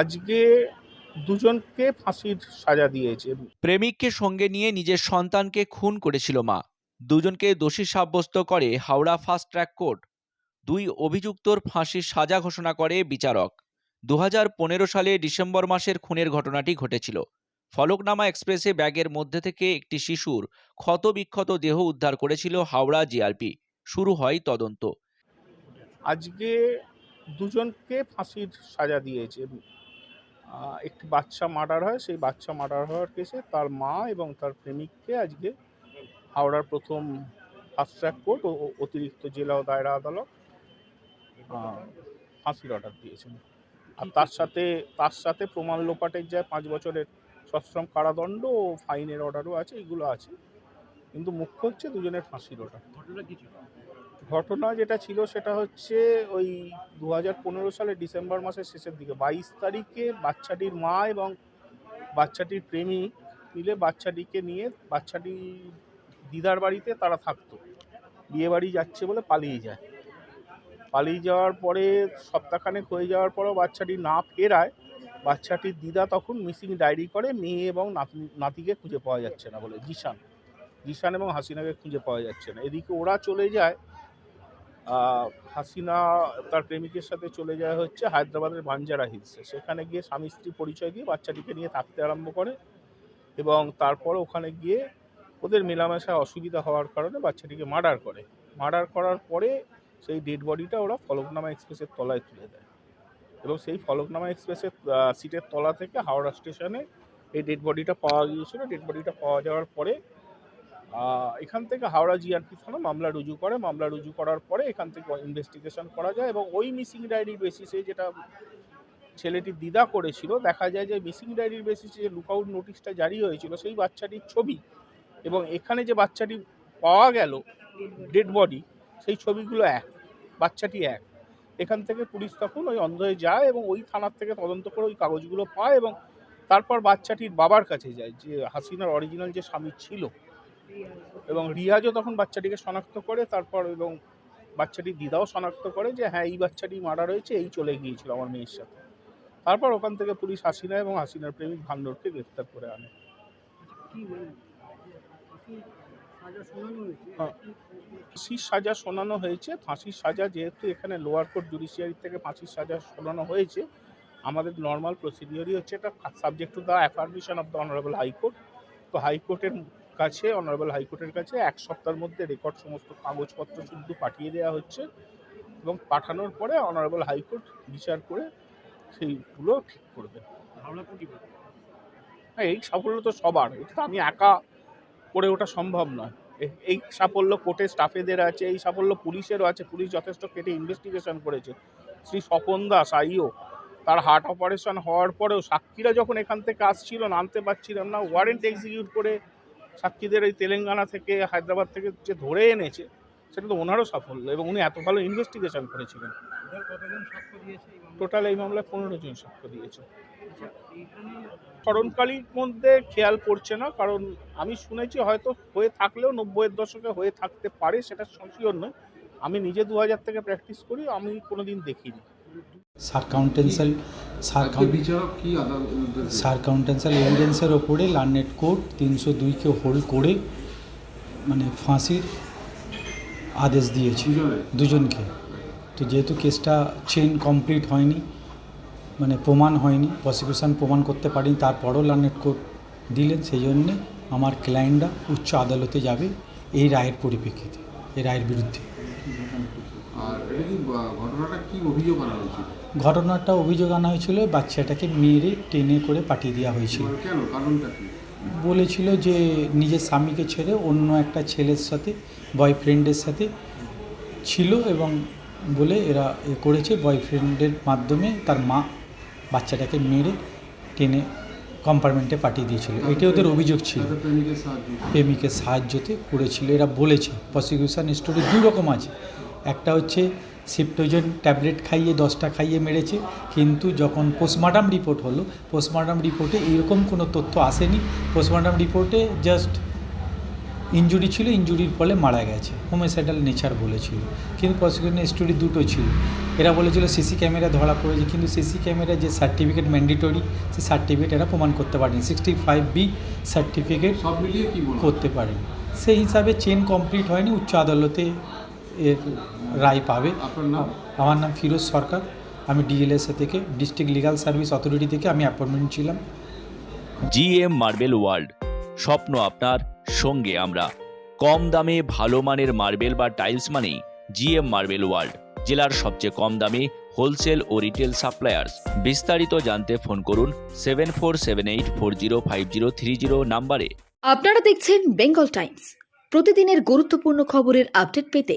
আজকে দুজনকে ফাঁসির সাজা দিয়েছে। প্রেমিককে সঙ্গে নিয়ে নিজের সন্তানকে খুন করেছিল মা। দুজনকে দোষী সাব্যস্ত করে হাওড়া ফাস্ট ট্র্যাক কোর্ট। দুই অভিযুক্তর ফাঁসির সাজা ঘোষণা করে বিচারক। দু হাজার পনেরো সালে ডিসেম্বর মাসের খুনের ঘটনাটি ঘটেছিল। ফলকনামা এক্সপ্রেসে ব্যাগের মধ্যে থেকে একটি শিশুর ক্ষতবিক্ষত দেহ উদ্ধার করেছিল হাওড়া জিআরপি। শুরু হয় তদন্ত। আজকে দুজনকে ফাঁসির সাজা দিয়েছে। একটি বাচ্চা মার্ডার হয়, সেই বাচ্চা মার্ডার হওয়ার কেসে তার মা এবং তার প্রেমিককে আজকে হাওড়ার প্রথম ফাস্ট ট্র্যাক কোর্ট ও অতিরিক্ত জেলা ও দায়রা আদালত ফাঁসির অর্ডার দিয়েছেন। আর তার সাথে তার সাথে প্রমাণ লোপাটের যায় পাঁচ বছরের সশ্রম কারাদণ্ড ও ফাইনের অর্ডারও আছে, এগুলো আছে। কিন্তু মুখ্য হচ্ছে দুজনের ফাঁসির অর্ডার ঘটনা যেটা ছিল সেটা হচ্ছে ওই দু হাজার পনেরো সালের ডিসেম্বর মাসের শেষের দিকে। বাইশ তারিখে বাচ্চাটির মা এবং বাচ্চাটির প্রেমী মিলে বাচ্চাটিকে নিয়ে বাচ্চাটি দিদার বাড়িতে তারা থাকতো। বিয়ে বাড়ি যাচ্ছে বলে পালিয়ে যায়। পালিয়ে যাওয়ার পরে সপ্তাহখানেক হয়ে যাওয়ার পরেও বাচ্চাটি না ফেরায়। বাচ্চাটির দিদা তখন মিসিং ডায়েরি করে মেয়ে এবং নাতি নাতিকে খুঁজে পাওয়া যাচ্ছে না বলে, জিশান। জিশান এবং হাসিনাকে খুঁজে পাওয়া যাচ্ছে না। এদিকে ওরা চলে যায় হাসিনা তার প্রেমিকের সাথে চলে যায় হচ্ছে হায়দ্রাবাদের বাঞ্জারা হিলসে সেখানে গিয়ে স্বামী স্ত্রী পরিচয় দিয়ে বাচ্চাটিকে নিয়ে থাকতে আরম্ভ করে এবং তারপর ওখানে গিয়ে ওদের মেলামেশায় অসুবিধা হওয়ার কারণে বাচ্চাটিকে মার্ডার করে। মার্ডার করার পরে সেই ডেড বডিটা ওরা ফলকনামা এক্সপ্রেসের তলায় তুলে দেয়। এবং সেই ফলকনামা এক্সপ্রেসের সিটের তলা থেকে হাওড়া স্টেশনে এই ডেড বডিটা পাওয়া গিয়েছিল। ডেড বডিটা পাওয়া যাওয়ার পরে এখান থেকে হাওড়া জিআরপি থানা মামলা রুজু করে। মামলা রুজু করার পরে এখান থেকে ইনভেস্টিগেশন করা যায় এবং ওই মিসিং ডায়েরির বেসিসে যেটা ছেলেটি দিদা করেছিল, দেখা যায় যে মিসিং ডায়েরির বেসিসে যে লুকআউট নোটিশটা জারি হয়েছিল সেই বাচ্চাটির ছবি এবং এখানে যে বাচ্চাটি পাওয়া গেল ডেড বডি সেই ছবিগুলো এক, বাচ্চাটি এক। এখান থেকে পুলিশ তখন ওই অন্ধয়ে যায় এবং ওই থানার থেকে তদন্ত করে ওই কাগজগুলো পায় এবং তারপর বাচ্চাটির বাবার কাছে যায়, যে হাসিনার অরিজিনাল যে স্বামী ছিল। এবং রিয়াজও তখন বাচ্চাটিকে শনাক্ত করে তারপর এবং বাচ্চাটির দিদাও শনাক্ত করে যে হ্যাঁ এই বাচ্চাটি মারা রয়েছে এই চলে গিয়েছিল আমার মেয়ের সাথে। তারপর ওখান থেকে পুলিশ হাসিনা এবং হাসিনার প্রেমিক ভান্ডরকে গ্রেফতার করে আনে। হ্যাঁ। ফাঁসির সাজা শোনানো হয়েছে। ফাঁসির সাজা যেহেতু এখানে লোয়ার কোর্ট জুডিশিয়ারি থেকে ফাঁসির সাজা শোনানো হয়েছে আমাদের নর্মাল প্রসিডিওরই হচ্ছে এটা subject to the affirmation of the honourable high court তো হাইকোর্টের কাছে অনারেবল হাইকোর্টের কাছে এক সপ্তাহের মধ্যে রেকর্ড সমস্ত কাগজপত্র শুদ্ধ পাঠিয়ে দেওয়া হচ্ছে এবং পাঠানোর পরে অনারেবল হাইকোর্ট বিচার করে সেইগুলো ঠিক করবে। হ্যাঁ এই সাফল্য তো সবার এটা তো আমি একা করে ওটা সম্ভব নয়। এই সাফল্য কোর্টের স্টাফেদের আছে এই সাফল্য পুলিশেরও আছে পুলিশ যথেষ্ট কেটে ইনভেস্টিগেশন করেছে। শ্রী স্বপন দাস আইও তার হার্ট অপারেশন হওয়ার পরেও সাক্ষীরা যখন এখান থেকে আসছিল নামতে পারছিলাম না ওয়ারেন্ট এক্সিকিউট করে সাক্ষীদের এই তেলেঙ্গানা থেকে, হায়দ্রাবাদ থেকে যে ধরে এনেছে, সেটা তো ওনারও সাফল্য এবং উনি এত ভালো ইনভেস্টিগেশন করেছিলেন। টোটাল এই মামলায় পনেরো জন সাক্ষ্য দিয়েছে। স্মরণকালীর মধ্যে খেয়াল পড়ছে না, কারণ আমি শুনেছি হয়তো হয়ে থাকলেও নব্বইয়ের দশকে হয়ে থাকতে পারে, সেটা শিওর নয়। আমি নিজে দু হাজার থেকে প্র্যাকটিস করি, আমি কোনোদিন দেখিনি। সার্কাউন্টেন্সাল সার্কাউন্টেন্সাল এভিডেন্সের ওপরে লার্নেট কোর্ট তিনশো দুইকে হোল্ড করে মানে ফাঁসির আদেশ দিয়েছে। দুজনে? দুজনকে। তো যেহেতু কেসটা চেন কমপ্লিট হয়নি মানে প্রমাণ হয়নি প্রসিকিউশন প্রমাণ করতে পারেনি তারপরও লার্নেট কোর্ট দিলেন। সেই জন্যে আমার ক্লায়েন্টরা উচ্চ আদালতে যাবে এই রায়ের পরিপ্রেক্ষিতে এই রায়ের বিরুদ্ধে। আর এটা কি ঘটনাটা কি অভিযোগ আনা হয়েছিল? ঘটনাটা অভিযোগ আনা হয়েছিল বাচ্চাটাকে মেরে টেনে করে পাঠিয়ে দেওয়া হয়েছিল। কেন? কারণটা কি? বলেছিল যে নিজের স্বামীকে ছেড়ে অন্য একটা ছেলের সাথে বয়ফ্রেন্ডের সাথে ছিল এবং বলে এরা এ করেছে। বয়ফ্রেন্ডের মাধ্যমে তার মা বাচ্চাটাকে মেরে টেনে কম্পার্টমেন্টে পাঠিয়ে দিয়েছিল। এটাই ওদের অভিযোগ ছিল। প্রেমিকের সাহায্য। প্রেমিকের সাহায্যতে করেছিল। এরা বলেছে প্রসিকিউশন স্টোরি দু রকম আছে। একটা হচ্ছে সিপ্টোজেন ট্যাবলেট খাইয়ে দশটা খাইয়ে মেরেছে। কিন্তু যখন পোস্টমর্টম রিপোর্ট হলো পোস্টমর্টম রিপোর্টে এরকম কোনো তথ্য আসেনি। পোস্টমর্টম রিপোর্টে জাস্ট ইনজুরি ছিল ইনজুরির ফলে মারা গেছে। হোমিসাইডাল নেচার বলেছিল। কিন্তু প্রসিকিউশন স্টোরি দুটো ছিল। এরা বলেছিল সিসি ক্যামেরা ধরা পড়েছে কিন্তু সিসি ক্যামেরা যে সার্টিফিকেট ম্যান্ডেটরি সেই সার্টিফিকেট এরা প্রমাণ করতে পারেনি। সিক্সটি ফাইভ বি সার্টিফিকেট সব মিলিয়ে কি করতে পারেনি। সেই হিসাবে চেন কমপ্লিট হয়নি উচ্চ আদালতে এর রায় পাবে। আমার নাম ফিরোজ সরকার। আমি ডিএলএসএ থেকে ডিস্ট্রিক্ট লিগাল সার্ভিস অথরিটি থেকে আমি অ্যাপয়েন্টমেন্ট ছিলাম। জিএম মার্বেল ওয়ার্ল্ড স্বপ্ন আপনার সঙ্গে আমরা। কম দামে ভালো মানের মার্বেল বা টাইলস মানেই জিএম মার্বেল ওয়ার্ল্ড জেলার সবচেয়ে কম দামে হোলসেল ও রিটেল সাপ্লায়ার্স। বিস্তারিত জানতে ফোন করুন seven four seven eight four zero five zero three zero নাম্বারে। আপনারা দেখছেন বেঙ্গল টাইমস। প্রতিদিনের গুরুত্বপূর্ণ খবরের আপডেট পেতে